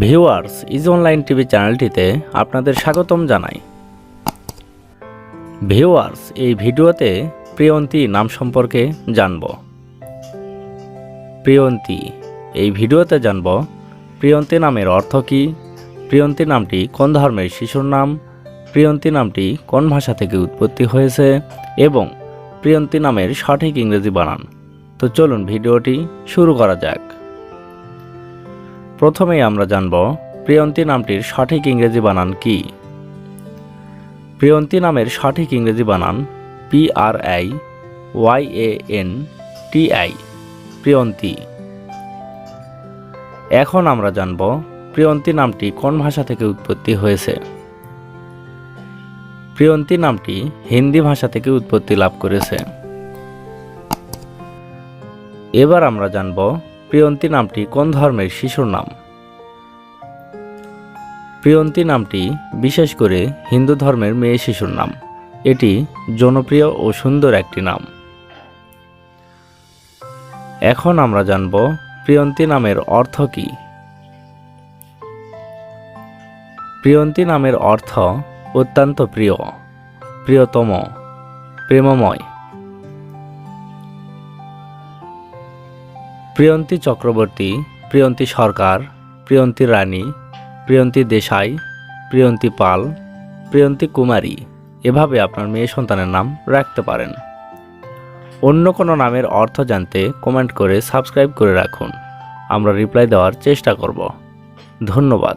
Viewers, is online TV চ্যানেলটিতে আপনাদের স্বাগতম জানাই। ভিউয়ার্স, এই ভিডিওতে প্রিয়ন্তী নাম সম্পর্কে জানব। প্রিয়ন্তী, এই ভিডিওতে জানব প্রিয়ন্তী নামের অর্থ কী, প্রিয়ন্তী নামটি কোন ধর্মের শিশুর নাম, প্রিয়ন্তী নামটি কোন ভাষা থেকে উৎপত্তি হয়েছে, এবং প্রিয়ন্তী নামের সঠিক ইংরেজি বানান। তো চলুন ভিডিওটি শুরু করা যাক। প্রথমেই আমরা জানব প্রিয়ন্তী নামটির সঠিক ইংরেজি বানান কি। প্রিয়ন্তী নামের সঠিক ইংরেজি বানান P R I Y A N T I Priyanti. এখন আমরা জানব প্রিয়ন্তী নামটি কোন ভাষা থেকে উৎপত্তি হয়েছে। প্রিয়ন্তী নামটি হিন্দি ভাষা থেকে উৎপত্তি লাভ করেছে। এবার আমরা জানব প্রিয়ন্তী নামটি কোন ধর্মের শিশুর নাম? প্রিয়ন্তী নামটি বিশেষ করে হিন্দু ধর্মের মেয়ে শিশুর নাম। এটি জনপ্রিয় ও সুন্দর একটি নাম। এখন আমরা জানব প্রিয়ন্তী নামের অর্থ কী? প্রিয়ন্তী নামের অর্থ অত্যন্ত প্রিয়, প্রিয়তম, প্রেমময়। প্রিয়ন্তী চক্রবর্তী, প্রিয়ন্তী সরকার, প্রিয়ন্তী রানী, প্রিয়ন্তী দেশাই, প্রিয়ন্তী পাল, প্রিয়ন্তী কুমারী, এভাবে আপনার মেয়ে সন্তানের নাম রাখতে পারেন। অন্য কোনো নামের অর্থ জানতে কমেন্ট করে সাবস্ক্রাইব করে রাখুন। আমরা রিপ্লাই দেওয়ার চেষ্টা করব। ধন্যবাদ।